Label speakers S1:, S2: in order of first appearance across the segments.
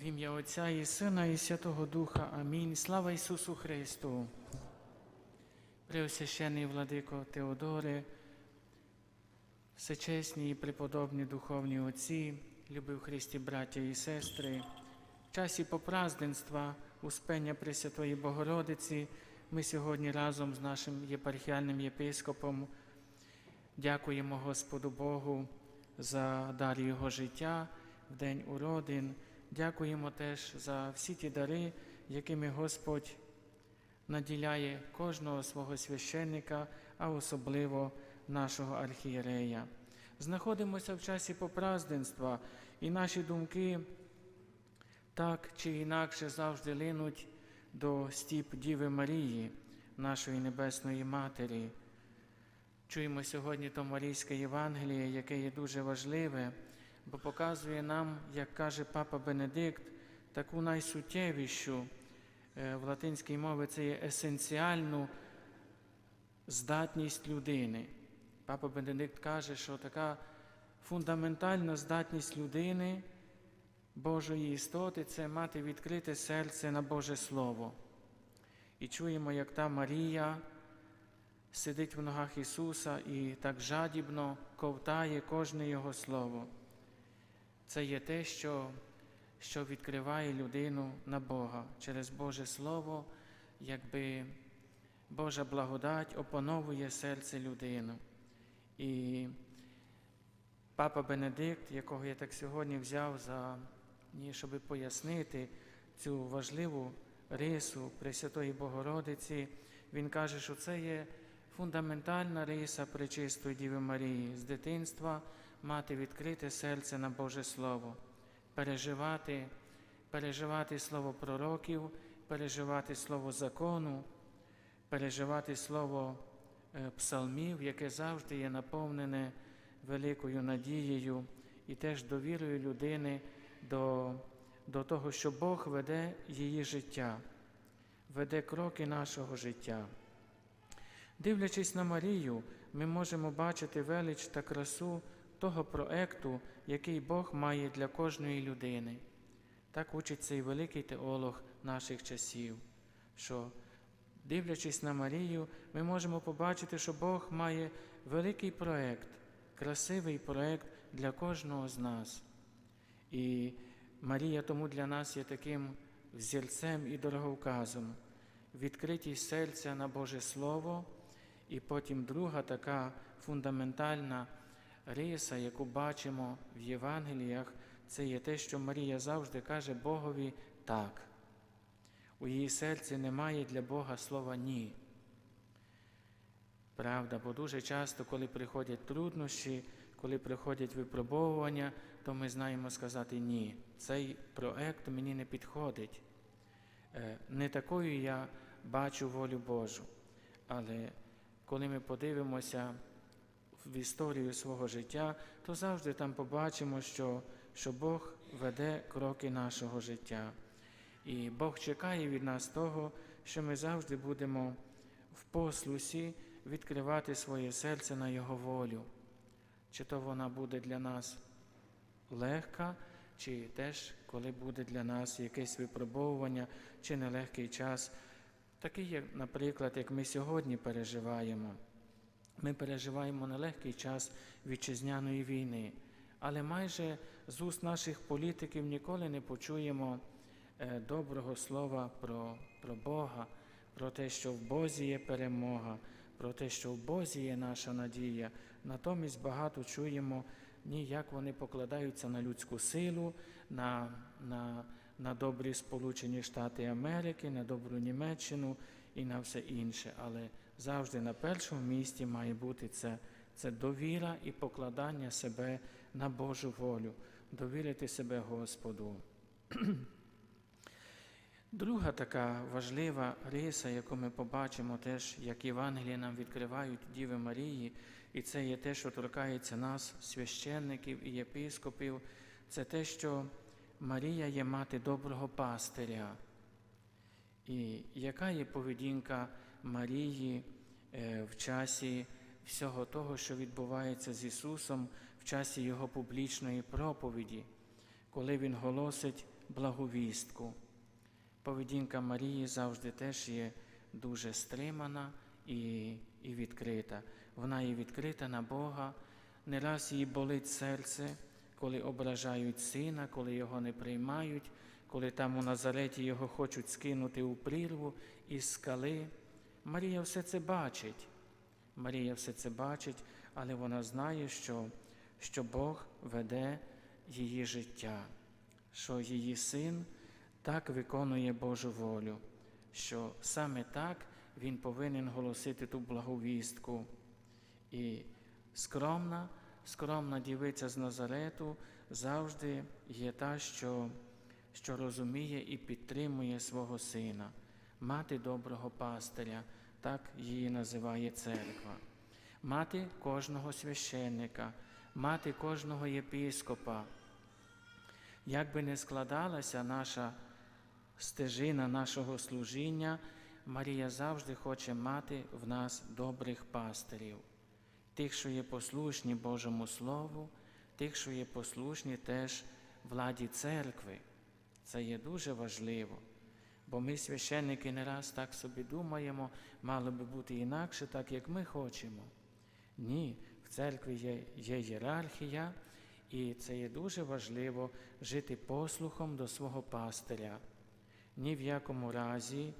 S1: В ім'я Отця і Сина, і Святого Духа. Амінь. Слава Ісусу Христу. Преосвящений владико Теодоре, всечесні і преподобні духовні отці, люби в Христі браття і сестри, в часі попразденства Успення Пресвятої Богородиці ми сьогодні разом з нашим єпархіальним єпископом дякуємо Господу Богу за дар Його життя в день уродин. Дякуємо теж за всі ті дари, якими Господь наділяє кожного свого священника, а особливо нашого архієрея. Знаходимося в часі попразденства, і наші думки так чи інакше завжди линуть до стіп Діви Марії, нашої Небесної Матері. Чуємо сьогодні то Марійське Євангеліє, яке є дуже важливе, бо показує нам, як каже Папа Бенедикт, таку найсуттєвішу е, в латинській мові це є есенціальну здатність людини. Папа Бенедикт каже, що така фундаментальна здатність людини, Божої істоти це мати відкрите серце на Боже Слово. І чуємо, як та Марія сидить в ногах Ісуса і так жадібно ковтає кожне Його Слово. Це є те, що, що відкриває людину на Бога через Боже Слово, якби Божа благодать опановує серце людину. І папа Бенедикт, якого я так сьогодні взяв за щоб пояснити цю важливу рису Пресвятої Богородиці, він каже, що це є фундаментальна риса Пречистої Діви Марії з дитинства мати відкрите серце на Боже Слово, переживати, переживати слово пророків, переживати слово закону, переживати слово е, псалмів, яке завжди є наповнене великою надією і теж довірою людини до, до того, що Бог веде її життя, веде кроки нашого життя. Дивлячись на Марію, ми можемо бачити велич та красу того проекту, який Бог має для кожної людини. Так учить цей великий теолог наших часів, що, дивлячись на Марію, ми можемо побачити, що Бог має великий проект, красивий проект для кожного з нас. І Марія тому для нас є таким взірцем і дороговказом, відкритість серця на Боже Слово, і потім друга така фундаментальна риса, яку бачимо в Євангеліях, це є те, що Марія завжди каже Богові так. У її серці немає для Бога слова ні. Правда, бо дуже часто, коли приходять труднощі, коли приходять випробовування, то ми знаємо сказати ні. Цей проект мені не підходить. Е, не такою я бачу волю Божу. Але коли ми подивимося в історію свого життя, то завжди там побачимо, що, що Бог веде кроки нашого життя. І Бог чекає від нас того, що ми завжди будемо в послусі відкривати своє серце на Його волю. Чи то вона буде для нас легка, чи теж, коли буде для нас якесь випробовування, чи нелегкий час, такий, наприклад, як ми сьогодні переживаємо. Ми переживаємо нелегкий час вітчизняної війни, але майже з уст наших політиків ніколи не почуємо е, доброго слова про, про Бога, про те, що в Бозі є перемога, про те, що в Бозі є наша надія. Натомість багато чуємо ні, як вони покладаються на людську силу, на, на, на добрі Сполучені Штати Америки, на добру Німеччину і на все інше. Але завжди на першому місці має бути це, це довіра і покладання себе на Божу волю, довірити себе Господу. Друга така важлива риса, яку ми побачимо теж, як Євангелії нам відкривають Діви Марії, і це є те, що торкається нас, священників і єпископів, це те, що Марія є мати доброго пастиря. І яка є поведінка Марії е, в часі всього того, що відбувається з Ісусом, в часі Його публічної проповіді, коли Він голосить благовістку. Поведінка Марії завжди теж є дуже стримана і, і відкрита. Вона є відкрита на Бога. Не раз їй болить серце, коли ображають сина, коли його не приймають, коли там у Назареті його хочуть скинути у прірву із скали. Марія все це бачить. Марія все це бачить, але вона знає, що, що Бог веде її життя, що її син так виконує Божу волю, що саме так він повинен голосити ту благовістку. І скромна, скромна дівиця з Назарету завжди є та, що, що розуміє і підтримує свого сина, мати доброго пастиря, так її називає церква, мати кожного священника, мати кожного єпископа. Як би не складалася наша стежина нашого служіння, Марія завжди хоче мати в нас добрих пастирів, тих, що є послушні Божому Слову, тих, що є послушні теж владі церкви. Це є дуже важливо, бо ми, священники, не раз так собі думаємо, мало би бути інакше, так як ми хочемо. Ні, в церкві є, є ієрархія, і це є дуже важливо жити послухом до свого пастиря. Ні в якому разі,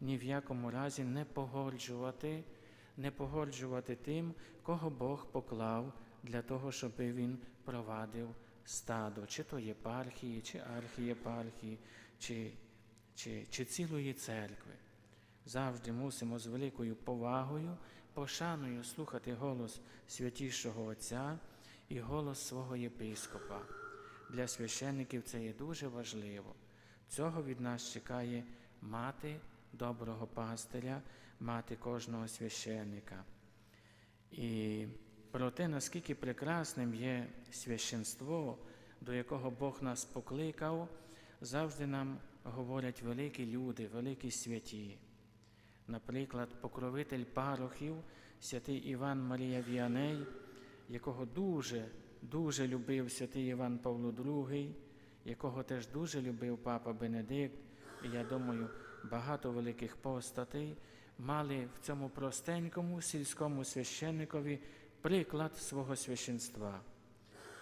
S1: ні в якому разі не погоджувати, не погоджувати тим, кого Бог поклав для того, щоб він провадив стадо, чи то єпархії, чи архієпархії, чи, чи, чи цілої церкви. Завжди мусимо з великою повагою, пошаною слухати голос святішого Отця і голос свого єпископа. Для священників це є дуже важливо. Цього від нас чекає мати доброго пастиря, мати кожного священника. І про те, наскільки прекрасним є священство, до якого Бог нас покликав, завжди нам говорять великі люди, великі святі. Наприклад, покровитель парохів, святий Іван Марія Віаней, якого дуже, дуже любив святий Іван Павло II, якого теж дуже любив папа Бенедикт, і я думаю, багато великих постатей мали в цьому простенькому сільському священникові приклад свого священства.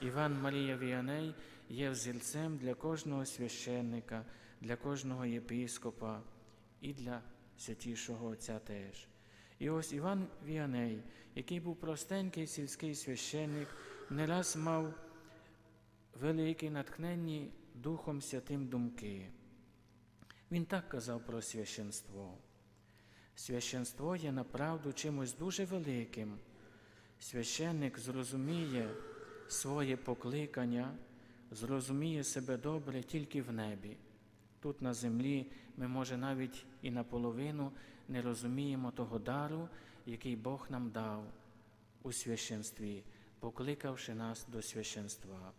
S1: Іван Марія Віаней є взірцем для кожного священника, для кожного єпископа і для святішого Отця теж. І ось Іван Віаней, який був простенький сільський священник, не раз мав великі натхненні Духом Святим думки. Він так казав про священство. Священство є направду чимось дуже великим. Священник зрозуміє своє покликання, зрозуміє себе добре тільки в небі. Тут на землі ми, може, навіть і наполовину не розуміємо того дару, який Бог нам дав у священстві, покликавши нас до священства.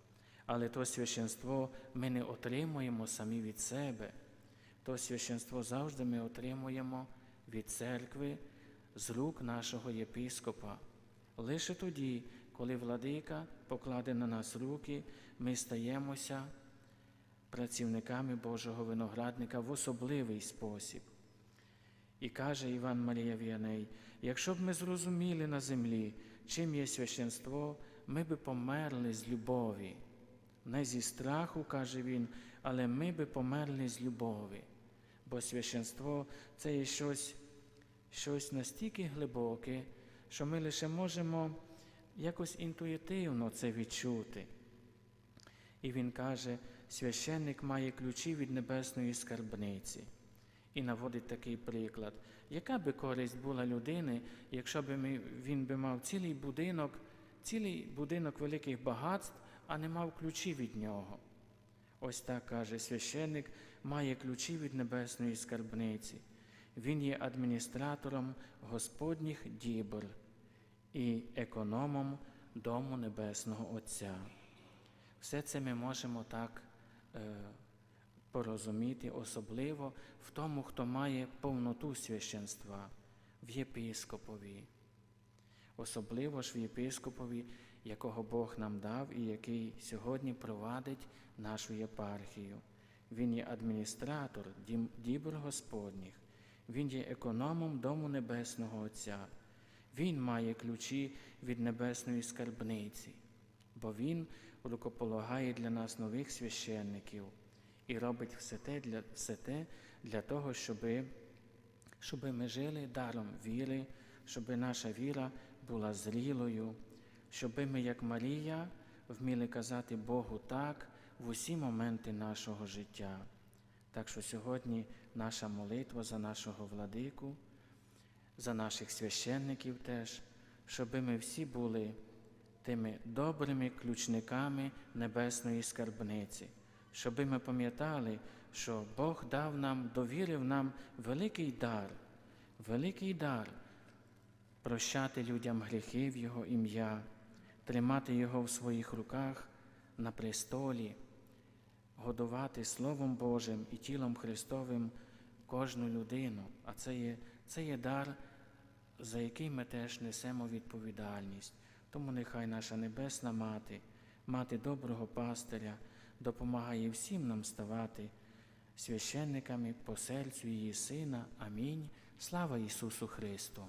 S1: Але то священство ми не отримуємо самі від себе. То священство завжди ми отримуємо від церкви з рук нашого єпископа. Лише тоді, коли владика покладе на нас руки, ми стаємося працівниками Божого виноградника в особливий спосіб. І каже Іван Марія Віаней, якщо б ми зрозуміли на землі, чим є священство, ми би померли з любові. Не зі страху, каже він, але ми би померли з любові. Бо священство це є щось, щось настільки глибоке, що ми лише можемо якось інтуїтивно це відчути. І він каже, священник має ключі від небесної скарбниці. І наводить такий приклад. Яка би користь була людини, якщо б він би мав цілий будинок, цілий будинок великих багатств, а не мав ключі від нього? Ось так каже священник має ключі від небесної скарбниці. Він є адміністратором Господніх дібр і економом Дому Небесного Отця. Все це ми можемо так порозуміти, особливо в тому, хто має повноту священства, в єпископові. Особливо ж в єпископові, якого Бог нам дав і який сьогодні провадить нашу єпархію. Він є адміністратор дібр Господніх, Він є економом Дому Небесного Отця. Він має ключі від небесної скарбниці, бо Він рукополагає для нас нових священників і робить все те для, все те для того, щоби щоб ми жили даром віри, щоб наша віра була зрілою, щоб ми, як Марія, вміли казати Богу так в усі моменти нашого життя. Так що сьогодні наша молитва за нашого владику, за наших священників теж, щоб ми всі були тими добрими ключниками небесної скарбниці, щоб ми пам'ятали, що Бог дав нам, довірив нам великий дар, великий дар прощати людям гріхи в Його ім'я, тримати Його в своїх руках на престолі, годувати Словом Божим і тілом Христовим кожну людину. А це є, це є дар, за який ми теж несемо відповідальність. Тому нехай наша Небесна Мати, мати доброго пастиря, допомагає всім нам ставати священниками по серцю її Сина. Амінь. Слава Ісусу Христу!